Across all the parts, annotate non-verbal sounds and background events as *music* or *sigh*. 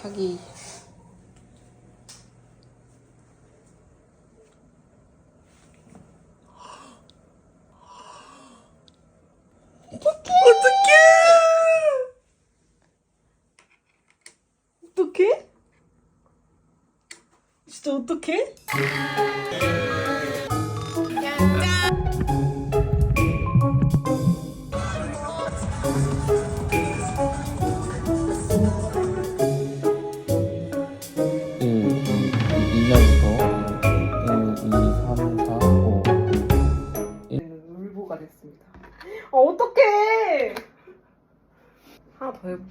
자기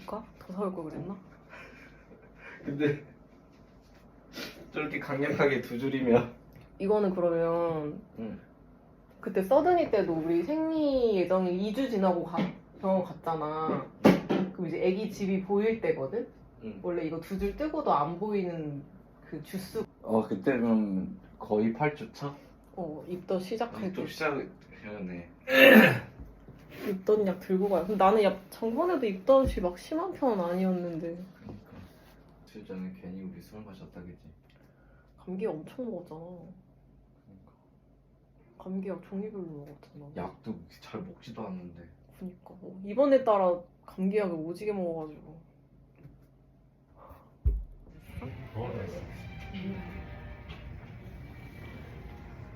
하나 더 사올 걸 그랬나? *laughs* 근데 저렇게 강력하게 두 줄이면 이거는 그러면 응. 그때 서든이 때도 우리 생리 예정이 2주 지나고 가, 병원 갔잖아. 그럼 이제 아기 집이 보일 때거든? 응. 원래 이거 두 줄 뜨고도 안 보이는 그 주스 어 그때는 거의 8주 차? 어 입덧 시작할 때 좀 시작이었네 *laughs* 입덧 약 들고 가요. 근데 나는 약 전번에도 입덧이 막 심한 편은 아니었는데 그러니까 며칠 전에 괜히 우리 술 마셨다겠지 감기 엄청 먹었잖아. 그러니까. 감기약 종류별로 먹었잖아. 약도 잘 먹지도 않는데 그니까 어, 이번에 따라 감기약을 오지게 먹어가지고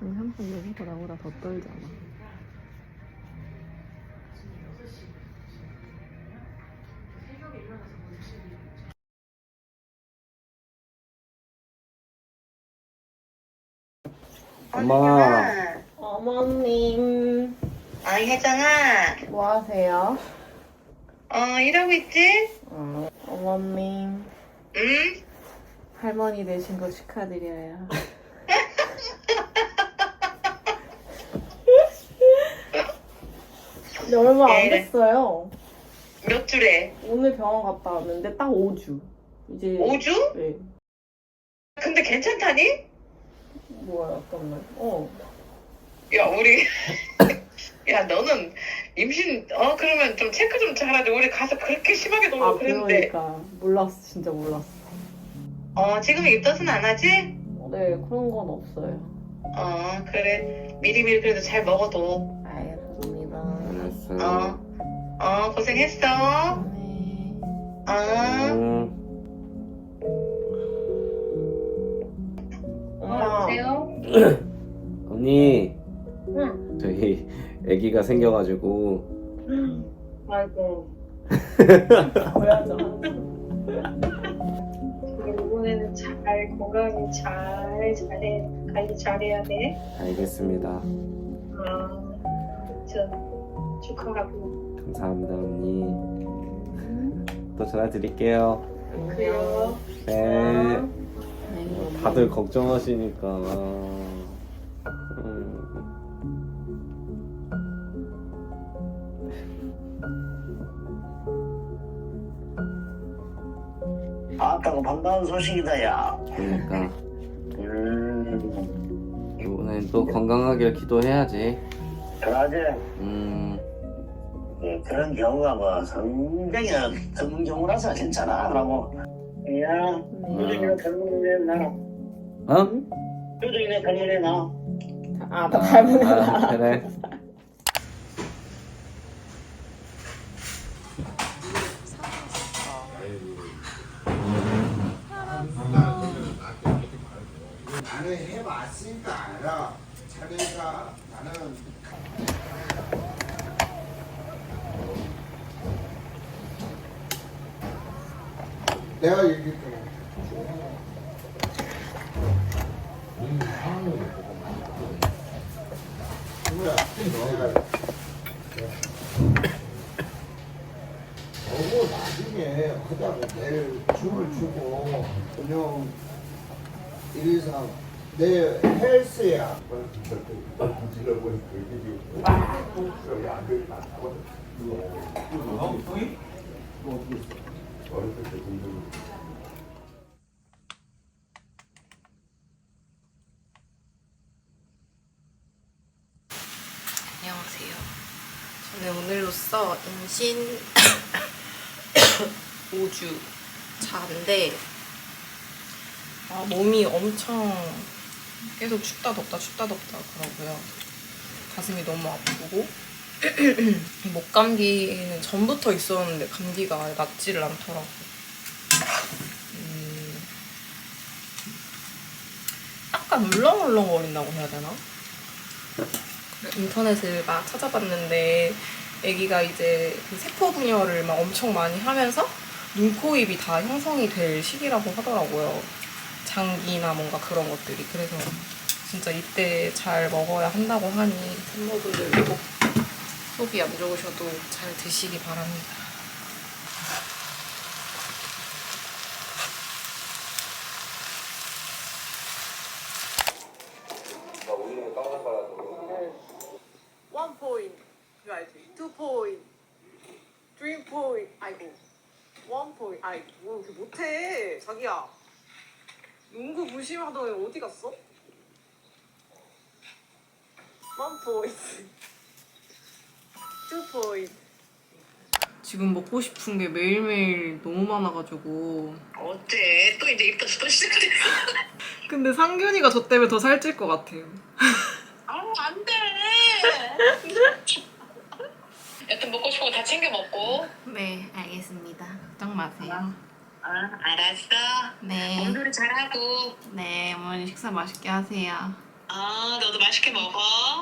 항상 여기가 나보다 더 떨잖아 엄마 어머님 아, 혜정아. 뭐 하세요? 어, 일하고 있지? 어, 어머님 응? 할머니 되신 거 축하드려요 *laughs* 근데 얼마 안 네. 됐어요 몇 주래? 오늘 병원 갔다 왔는데 딱 5주. 이제 5주? 네. 근데 괜찮다니? 뭐야, 잠깐만. 어. 야, 우리. *laughs* 야, 너는 임신, 어, 그러면 좀 체크 좀 잘하지. 우리 가서 그렇게 심하게 놀고 아, 그랬는데. 그러니까 몰랐어. 진짜 몰랐어. 어, 지금 입덧은 안 하지? 네, 그런 건 없어요. 어, 그래. 미리미리 그래도 잘 먹어도. 알겠습니다. 알았어 어, 어, 고생했어. 네. 어. 응. 엄마. *clears throat* 언니 응. 저희 아기가 생겨가지고 아이고. 보여줘. 이번에는 잘, 건강히 잘, 잘해, 관리 잘해야 돼. 알겠습니다 어, 저, 축하하고. 감사합니다 언니 또 전화 드릴게요 그래요. 네 네. 다들 걱정하시니까. 음, 아따가 반가운 소식이다 야. 그러니까. 음. 이번엔 또 건강하길 기도해야지. 그러지? 음. 예, 그런 경우가 뭐 상당히 드문 경우라서 괜찮아 그러고 야 요정이네 닮은애 나 어? 요정이네 닮은애 나 아, 나 아, 애다. *laughs* 그래 나는 해봤으니까 알아. 자네가 나는 내가 얘기했잖아. 누구야? 내가 너무 나중에 하다가 내일 춤을 추고 그냥 1, 2, 3. 내 헬스야. 안녕하세요. 저는 오늘로써 임신 *coughs* 5주 자는데 아, 몸이 엄청 계속 춥다 덥다 춥다 덥다 그러고요. 가슴이 너무 아프고 목 감기는 전부터 있었는데 감기가 낫지를 않더라고. 음, 약간 울렁울렁거린다고 해야 되나? 인터넷을 막 찾아봤는데 아기가 이제 그 세포 분열을 막 엄청 많이 하면서 눈, 코, 입이 다 형성이 될 시기라고 하더라고요. 장기나 뭔가 그런 것들이. 그래서 진짜 이때 잘 먹어야 한다고 하니 산모분들 꼭 속이 안 좋으셔도 잘 드시기 바랍니다. 원 포인트 알지? 투 포인트 쓰리 포인트 아이고 원 포인트 아이고. 뭐 이렇게 못해. 자기야. 농구 무심하더니 어디 갔어? 원 포인트 지금 먹고 싶은 게 매일매일 너무 많아가지고 어째 또 이제 입덧 또 시작됐어. *laughs* 근데 상균이가 저 때문에 더 살찔 것 같아요 *laughs* 아우 안 돼. *laughs* 여튼 먹고 싶은 거 다 챙겨 먹고. 네 알겠습니다 걱정 마세요 아 알았어. 네, 공부를 잘하고. 네 어머니 식사 맛있게 하세요 아 너도 맛있게 먹어.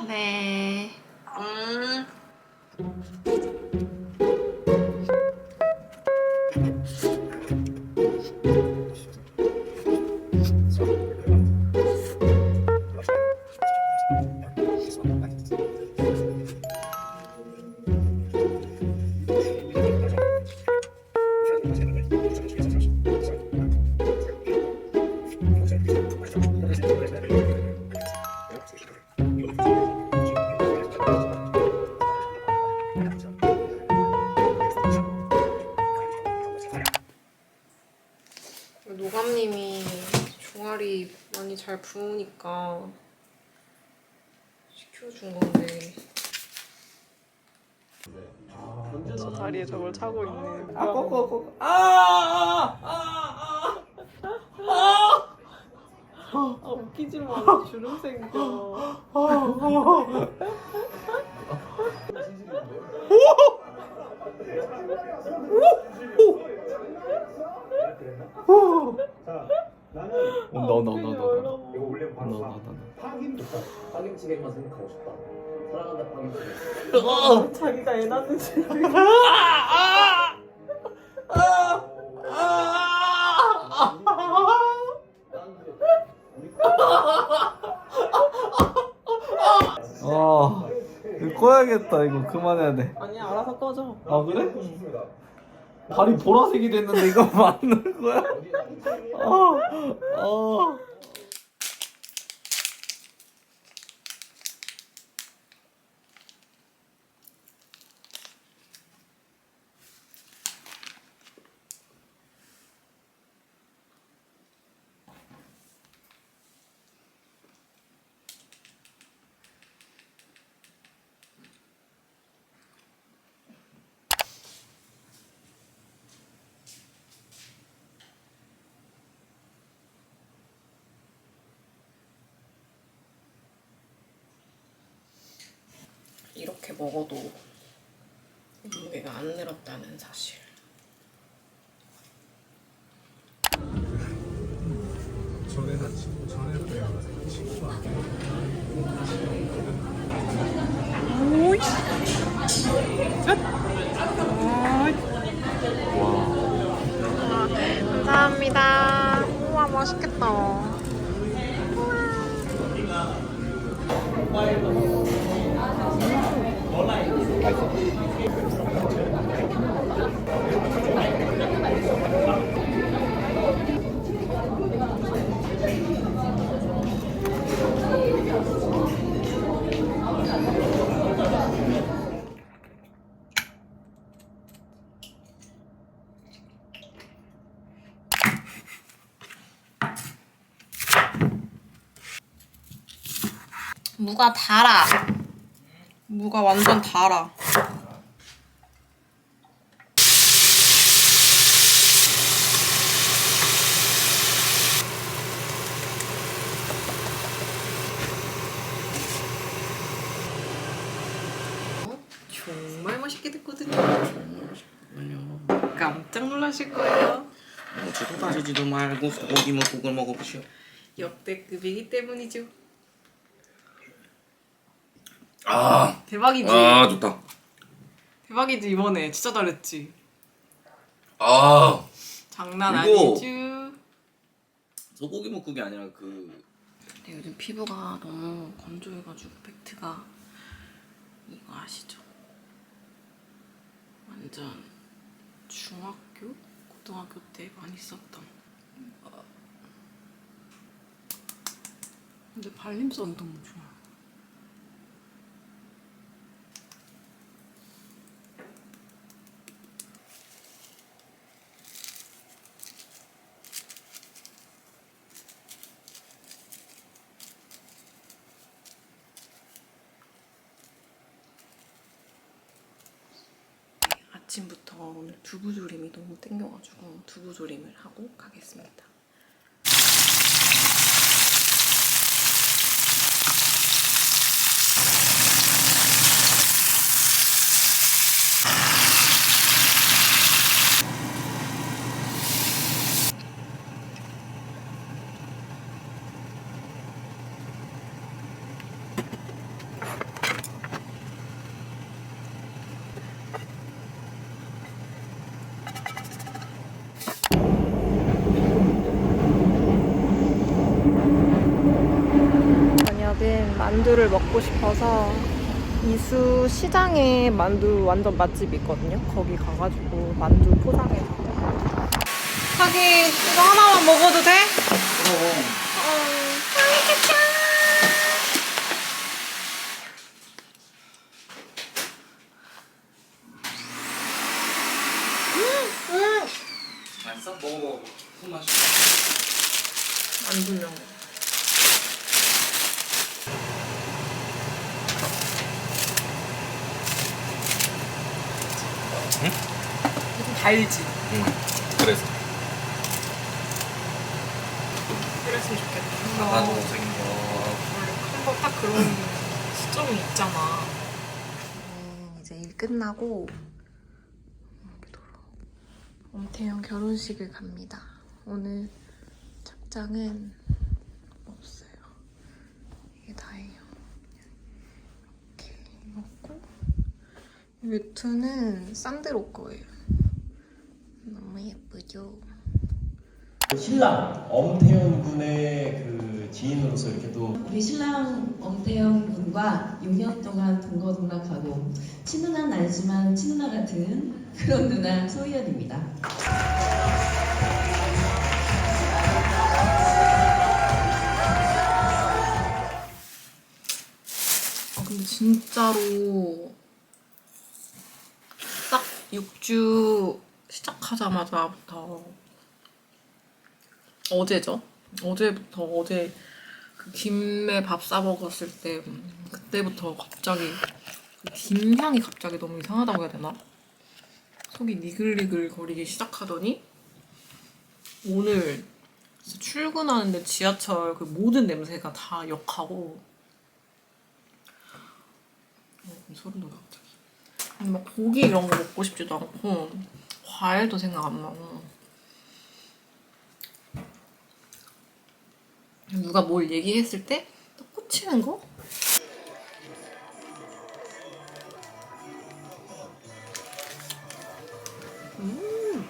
네 음. Thank you. 잘 부으니까 시켜준 건데. 저 다리에 저걸 차고 있는 아 꺼꺼 꺼꺼 아아 아 아 아 아 웃기지 마. 주름 생겨. 온다 온다 파김치다. 파김치게만 생각하고 싶다. 사랑한다 파김치. 자기가 애 낳는 줄아 이거 꺼야겠다 이거 그만해야 돼 아니야 알아서 꺼져 아 그래? 좋습니다. 발이 보라색이 됐는데 이거 맞는 거야? 아, 아. 이렇게 먹어도 몸무게가 안 늘었다는 사실. 감사합니다. 우와 맛있겠다. 무가 달아. 무가 완전 달아. 정말 맛있게 됐거든요. 깜짝 놀라실 거예요. 뭐 어지도 따지지도 말고 소고기 먹국을 먹어보시오. 역대급이기 때문이죠. 아, 대박이지. 아 좋다. 대박이지 이번에 진짜 잘했지. 아, 장난 이거- 아니죠. 소고기 먹국이 아니라 그 근데 요즘 피부가 너무 건조해가지고 팩트가 이거 아시죠? 완전 중학교, 고등학교 때 많이 썼던. 어. 근데 발림성 너무 좋아. 아침부터 오늘 두부조림이 너무 땡겨가지고 두부조림을 하고 가겠습니다. 저녁은 만두를 먹고 싶어서 이수 시장에 만두 완전 맛집이 있거든요. 거기 가가지고 만두 포장해서. 하긴 이거 하나만 먹어도 돼? 어. 맛있어? 먹어. 손 마셔. 만두면. 좀 달지. 응. 그래서 그랬으면 좋겠다. 나도 생긴 거. 원래 큰거딱 그런 시점이 있잖아. 네, 이제 일 끝나고. 엄태영 결혼식을 갑니다. 오늘 착장은 없어요. 이게 다예요. 이렇게 입었고 이 외투는 산드로 거예요. 너무 예쁘죠? 신랑 엄태현 군의 그 지인으로서 이렇게 또 우리 신랑 엄태영 군과 6년 동안 동거동락하고 친누나는 아니지만 친누나 같은 그런 누나 소희연입니다. 아 근데 진짜로 딱 6주 시작하자마자부터 어제죠? 어제부터 어제 그 김에 밥 싸 먹었을 때 음, 그때부터 갑자기 그 김 향이 갑자기 너무 이상하다고 해야 되나? 속이 니글니글 거리기 시작하더니 오늘 출근하는데 지하철 그 모든 냄새가 다 역하고 어, 소름 돋아 갑자기. 막 고기 이런 거 먹고 싶지도 않고 과일도 생각 안 나고. 누가 뭘 얘기했을 때 딱 꽂히는 거? 음.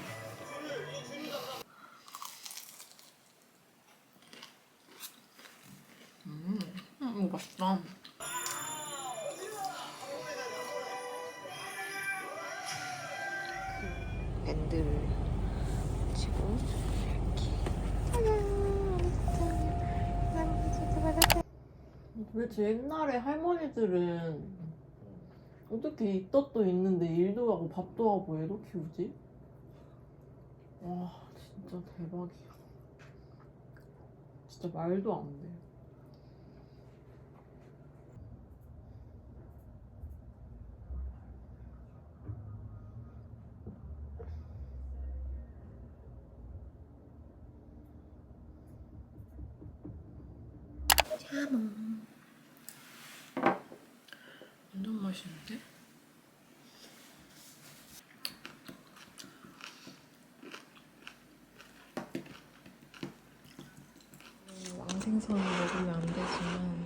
음, 음, 이거 맛있다. 밴드를 치고 도대체 옛날에 할머니들은 어떻게 이 떡도 있는데 일도 하고 밥도 하고 애도 키우지? 와 진짜 대박이야. 진짜 말도 안 돼. 까몽 완전 맛있는데? 음, 왕생선 먹으면 안 되지만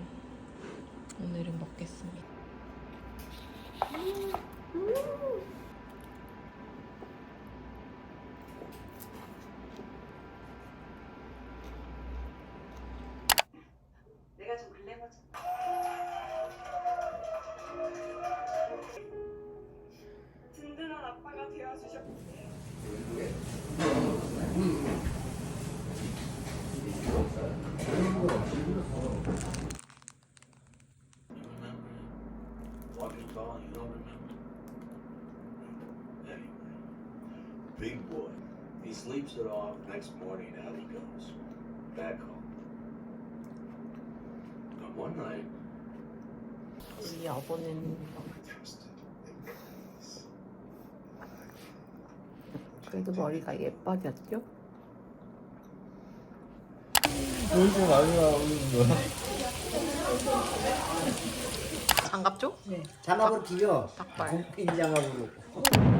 sleeps it off. Next morning, out he goes. Back home. And one night, 우리 아버는 그래도 머리가 예뻐졌죠? 놀고 많이 나오는 거야? 장갑 줘? 장갑으로 끼죠? 닭발. 국빈 장갑으로.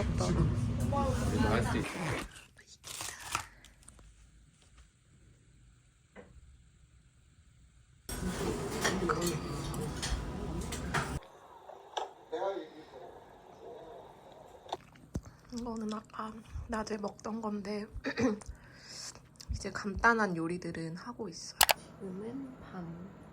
부럽다. 할수 있어. 이거는 아까 낮에 먹던 건데 *clears throat* 이제 간단한 요리들은 하고 있어요. 지금은 밤.